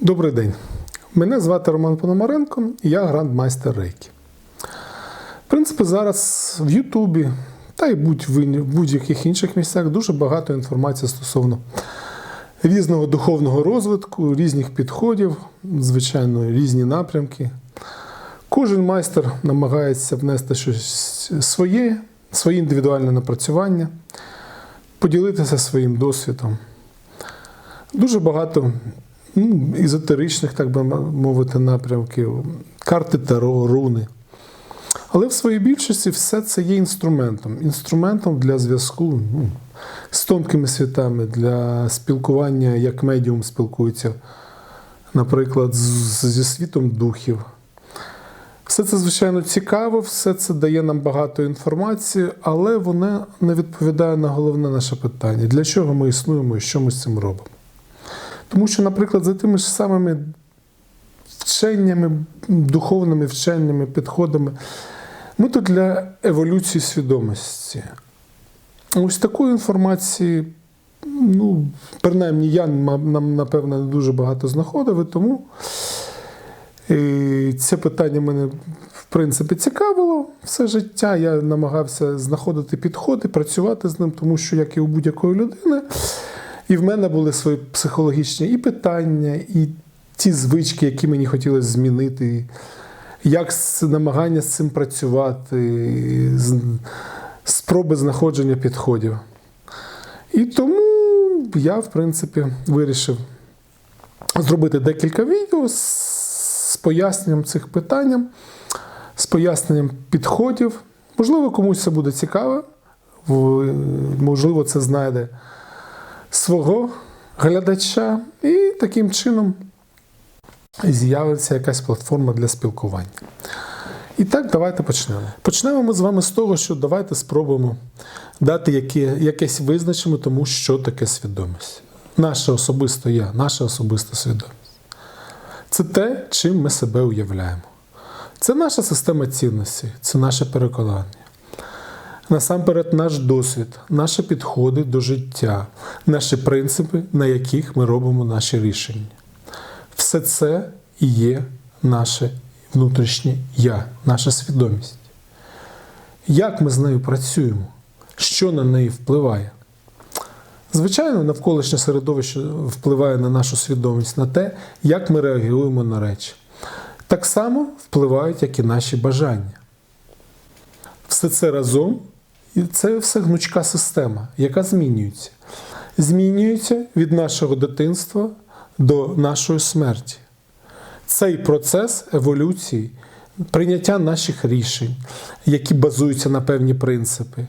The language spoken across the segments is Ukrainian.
Добрий день. Мене звати Роман Пономаренко, і я грандмайстер рейки. В принципі, зараз в Ютубі та й будь- в будь-яких інших місцях дуже багато інформації стосовно різного духовного розвитку, різних підходів, звичайно, різні напрямки. Кожен майстер намагається внести щось своє, своє індивідуальне напрацювання, поділитися своїм досвідом. Дуже багато ну, езотеричних, так би мовити, напрямків, карти Таро, руни. Але в своїй більшості все це є інструментом. Інструментом для зв'язку ну, з тонкими світами, для спілкування, як медіум спілкується, наприклад, з- зі світом духів. Все це, звичайно, цікаво, все це дає нам багато інформації, але воно не відповідає на головне наше питання: для чого ми існуємо і що ми з цим робимо. Тому що, наприклад, за тими ж самими вченнями, духовними вченнями, підходами, ми тут для еволюції свідомості. Ось такої інформації, ну, принаймні, я нам, напевно, не дуже багато знаходив, і тому і це питання мене, в принципі, цікавило все життя. Я намагався знаходити підходи, працювати з ним, тому що, як і у будь-якої людини, і в мене були свої психологічні і питання, і ті звички, які мені хотілося змінити, як намагання з цим працювати, спроби знаходження підходів. І тому я, в принципі, вирішив зробити декілька відео з поясненням цих питань, з поясненням підходів. Можливо, комусь це буде цікаво, можливо, це знайде свого глядача, і таким чином з'явиться якась платформа для спілкування. І так, давайте почнемо. Почнемо ми з вами з того, що давайте спробуємо дати яке, якесь визначення тому, що таке свідомість. Наше особисто я, наша особиста свідомість. Це те, чим ми себе уявляємо. Це наша система цінностей, це наше переконання. Насамперед, наш досвід, наші підходи до життя, наші принципи, на яких ми робимо наші рішення. Все це і є наше внутрішнє я, наша свідомість. Як ми з нею працюємо? Що на неї впливає? Звичайно, навколишнє середовище впливає на нашу свідомість, на те, як ми реагуємо на речі. Так само впливають, як і наші бажання. Все це разом, і це все гнучка система, яка змінюється. Змінюється від нашого дитинства до нашої смерті. Цей процес еволюції, прийняття наших рішень, які базуються на певні принципи.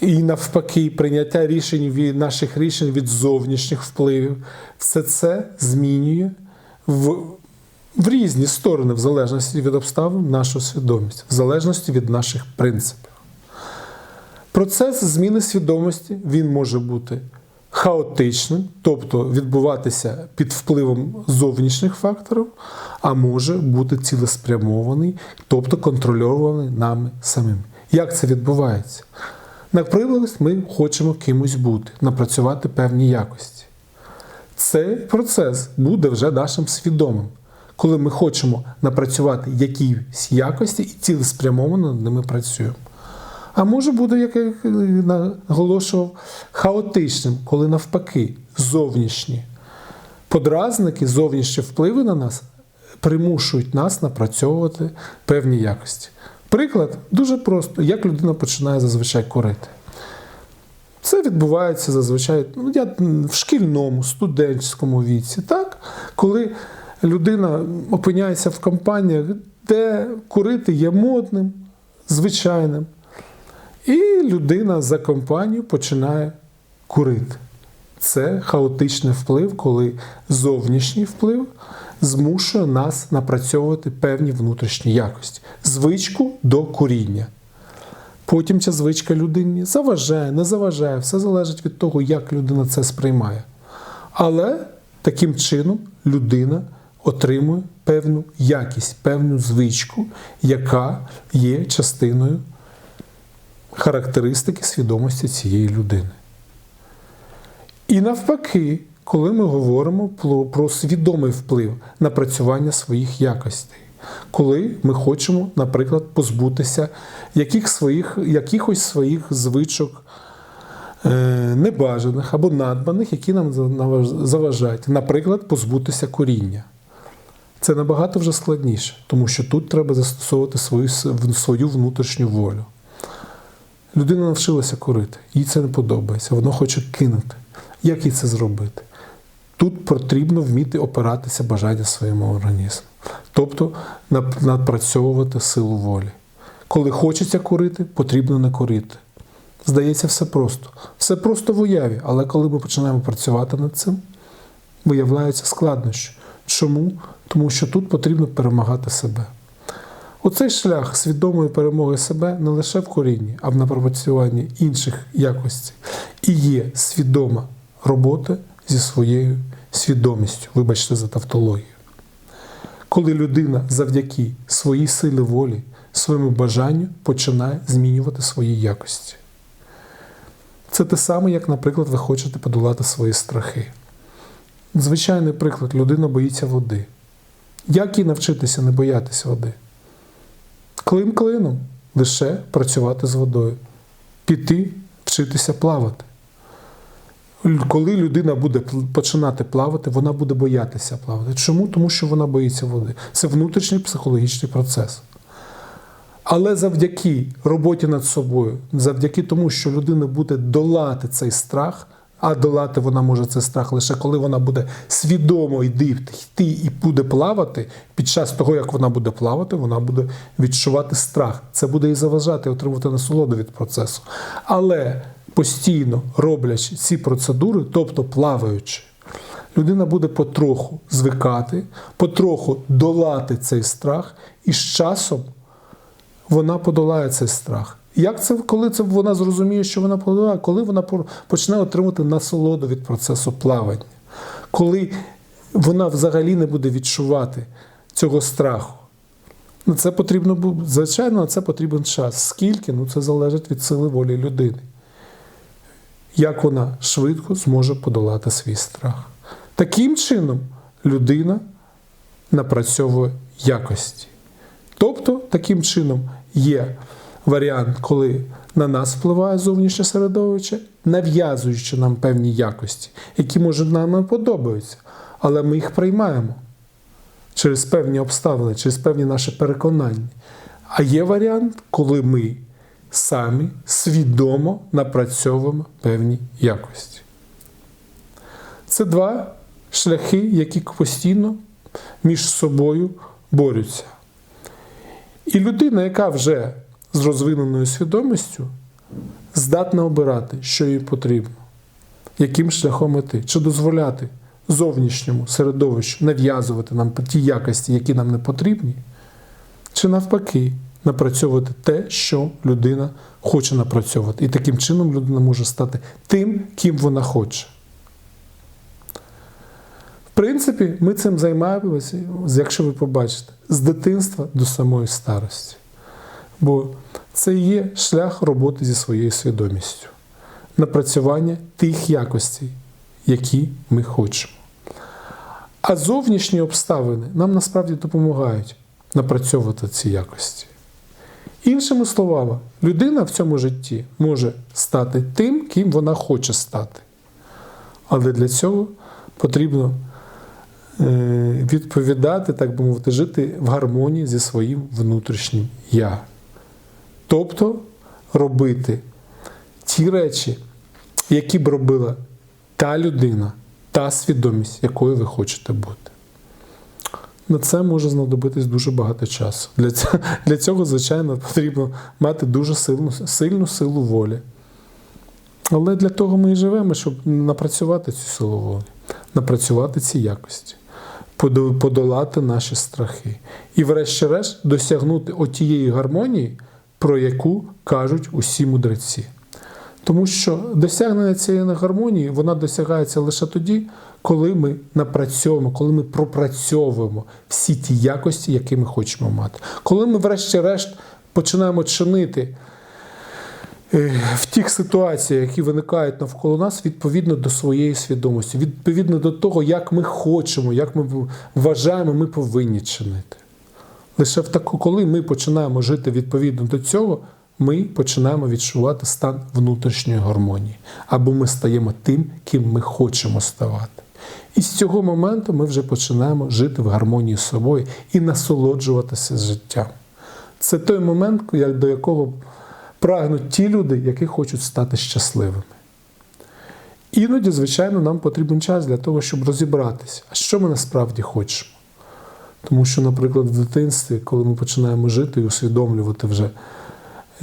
І навпаки, прийняття рішень від наших рішень від зовнішніх впливів, все це змінює в, в різні сторони, в залежності від обставин, нашу свідомість, в залежності від наших принципів. Процес зміни свідомості він може бути хаотичним, тобто відбуватися під впливом зовнішніх факторів, а може бути цілеспрямований, тобто контрольований нами самими. Як це відбувається? Наприклад, ми хочемо кимось бути, напрацювати певні якості. Цей процес буде вже нашим свідомим, коли ми хочемо напрацювати якісь якості і цілеспрямовано ними працюємо. А може буде, як я наголошував, хаотичним, коли навпаки, зовнішні подразники, зовнішні впливи на нас примушують нас напрацьовувати певні якості. Приклад дуже просто, як людина починає зазвичай курити. Це відбувається зазвичай ну, я в шкільному, студентському віці, так? коли людина опиняється в компаніях, де курити є модним, звичайним. І людина за компанію починає курити. Це хаотичний вплив, коли зовнішній вплив змушує нас напрацьовувати певні внутрішні якості, звичку до куріння. Потім ця звичка людині заважає, не заважає, все залежить від того, як людина це сприймає. Але таким чином людина отримує певну якість, певну звичку, яка є частиною характеристики свідомості цієї людини. І навпаки, коли ми говоримо про, свідомий вплив на працювання своїх якостей. Коли ми хочемо, наприклад, позбутися яких своїх, якихось своїх звичок е, небажаних або надбаних, які нам заважають, наприклад, позбутися коріння. Це набагато вже складніше, тому що тут треба застосовувати свою, свою внутрішню волю. Людина навчилася курити, їй це не подобається, вона хоче кинути. Як їй це зробити? Тут потрібно вміти опиратися бажання своєму організму, тобто нап- напрацьовувати силу волі. Коли хочеться курити, потрібно не курити. Здається, все просто. Все просто в уяві, але коли ми починаємо працювати над цим, виявляються складнощі. Чому? Тому що тут потрібно перемагати себе. Оцей шлях свідомої перемоги себе не лише в корінні, а в напрацюванні інших якостей. І є свідома робота зі своєю свідомістю, вибачте за тавтологію. Коли людина завдяки своїй силі волі, своєму бажанню починає змінювати свої якості. Це те саме, як, наприклад, ви хочете подолати свої страхи. Звичайний приклад, людина боїться води. Як їй навчитися не боятися води? Клин клином лише працювати з водою, піти, вчитися плавати. Коли людина буде починати плавати, вона буде боятися плавати. Чому? Тому що вона боїться води. Це внутрішній психологічний процес. Але завдяки роботі над собою, завдяки тому, що людина буде долати цей страх, а долати вона може цей страх лише коли вона буде свідомо йти, і буде плавати. Під час того, як вона буде плавати, вона буде відчувати страх. Це буде і заважати отримувати насолоду від процесу. Але постійно роблячи ці процедури, тобто плаваючи, людина буде потроху звикати, потроху долати цей страх, і з часом вона подолає цей страх. Як це, коли це вона зрозуміє, що вона подолає, коли вона по- почне отримати насолоду від процесу плавання, коли вона взагалі не буде відчувати цього страху. На це потрібно звичайно, на це потрібен час. Скільки? Ну це залежить від сили волі людини. Як вона швидко зможе подолати свій страх. Таким чином людина напрацьовує якості. Тобто, таким чином є варіант, коли на нас впливає зовнішнє середовище, нав'язуючи нам певні якості, які, може, нам не подобаються, але ми їх приймаємо через певні обставини, через певні наші переконання. А є варіант, коли ми самі свідомо напрацьовуємо певні якості. Це два шляхи, які постійно між собою борються. І людина, яка вже з розвиненою свідомістю, здатна обирати, що їй потрібно, яким шляхом іти, чи дозволяти зовнішньому середовищу нав'язувати нам ті якості, які нам не потрібні, чи навпаки напрацьовувати те, що людина хоче напрацьовувати. І таким чином людина може стати тим, ким вона хоче. В принципі, ми цим займаємося, якщо ви побачите, з дитинства до самої старості. Бо це є шлях роботи зі своєю свідомістю, напрацювання тих якостей, які ми хочемо. А зовнішні обставини нам насправді допомагають напрацьовувати ці якості. Іншими словами, людина в цьому житті може стати тим, ким вона хоче стати. Але для цього потрібно е, відповідати, так би мовити, жити в гармонії зі своїм внутрішнім я. Тобто робити ті речі, які б робила та людина, та свідомість, якою ви хочете бути. На це може знадобитись дуже багато часу. Для цього, для цього, звичайно, потрібно мати дуже сильну, сильну силу волі. Але для того ми і живемо, щоб напрацювати цю силу волі, напрацювати ці якості, подолати наші страхи. І, врешті-решт, досягнути отієї гармонії, про яку кажуть усі мудреці. Тому що досягнення цієї гармонії вона досягається лише тоді, коли ми напрацьовуємо, коли ми пропрацьовуємо всі ті якості, які ми хочемо мати. Коли ми, врешті-решт, починаємо чинити е, в тих ситуаціях, які виникають навколо нас, відповідно до своєї свідомості, відповідно до того, як ми хочемо, як ми вважаємо, ми повинні чинити. Лише в таку, коли ми починаємо жити відповідно до цього, ми починаємо відчувати стан внутрішньої гармонії, або ми стаємо тим, ким ми хочемо ставати. І з цього моменту ми вже починаємо жити в гармонії з собою і насолоджуватися життям. Це той момент, до якого прагнуть ті люди, які хочуть стати щасливими. Іноді, звичайно, нам потрібен час для того, щоб розібратися, що ми насправді хочемо. Тому що, наприклад, в дитинстві, коли ми починаємо жити і усвідомлювати вже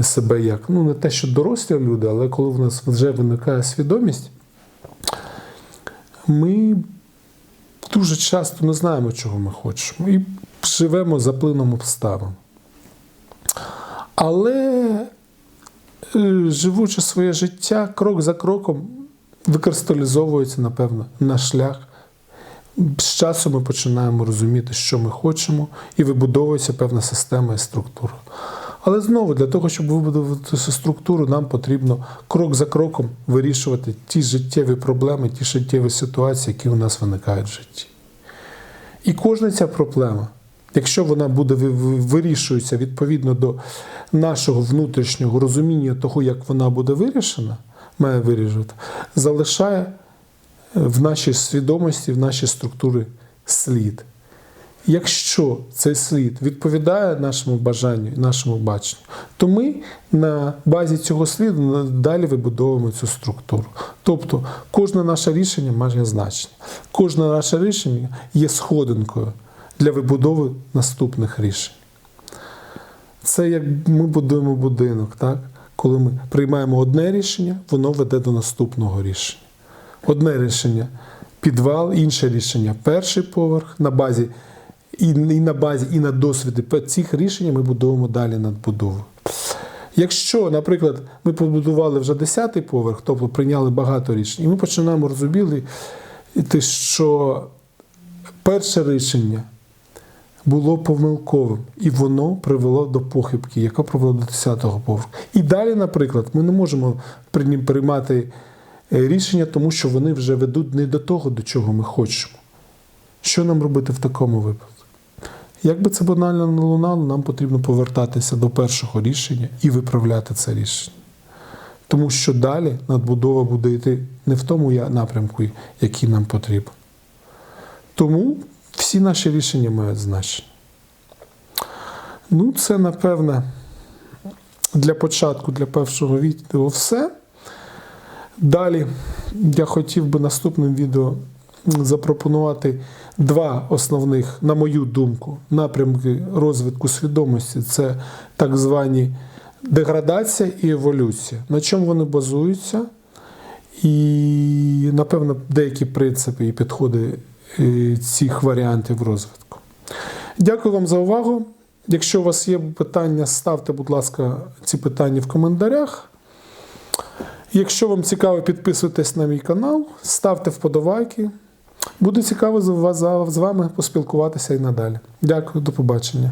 себе як, ну не те, що дорослі люди, але коли в нас вже виникає свідомість, ми дуже часто не знаємо, чого ми хочемо, і живемо за плином обставин. Але е, живучи своє життя, крок за кроком викристалізовується, напевно, наш шлях. З часом ми починаємо розуміти, що ми хочемо, і вибудовується певна система і структура. Але знову для того, щоб вибудувати цю структуру, нам потрібно крок за кроком вирішувати ті життєві проблеми, ті життєві ситуації, які у нас виникають в житті. І кожна ця проблема, якщо вона буде ви- ви- вирішується відповідно до нашого внутрішнього розуміння того, як вона буде вирішена, має вирішувати, залишає в нашій свідомості, в нашій структурі слід. Якщо цей слід відповідає нашому бажанню, і нашому баченню, то ми на базі цього сліду далі вибудовуємо цю структуру. Тобто кожне наше рішення має значення. Кожне наше рішення є сходинкою для вибудови наступних рішень. Це як ми будуємо будинок, так? коли ми приймаємо одне рішення, воно веде до наступного рішення. Одне рішення підвал, інше рішення перший поверх. На базі і, на базі, і на досвіді цих рішень ми будуємо далі надбудову. Якщо, наприклад, ми побудували вже 10-й поверх, тобто прийняли багато рішень, і ми починаємо розуміти, що перше рішення було помилковим, і воно привело до похибки, яка привела до 10-го поверху. І далі, наприклад, ми не можемо приймати рішення, тому що вони вже ведуть не до того, до чого ми хочемо. Що нам робити в такому випадку? Як би це банально не лунало, нам потрібно повертатися до першого рішення і виправляти це рішення. Тому що далі надбудова буде йти не в тому напрямку, який нам потрібен. Тому всі наші рішення мають значення. Ну, це, напевне, для початку, для першого відео все. Далі я хотів би наступним відео запропонувати два основних, на мою думку, напрямки розвитку свідомості це так звані деградація і еволюція. На чому вони базуються? І, напевно, деякі принципи і підходи е, цих варіантів розвитку. Дякую вам за увагу. Якщо у вас є питання, ставте, будь ласка, ці питання в коментарях. Якщо вам цікаво, підписуйтесь на мій канал, ставте вподобайки. Буде цікаво з вами поспілкуватися і надалі. Дякую, до побачення.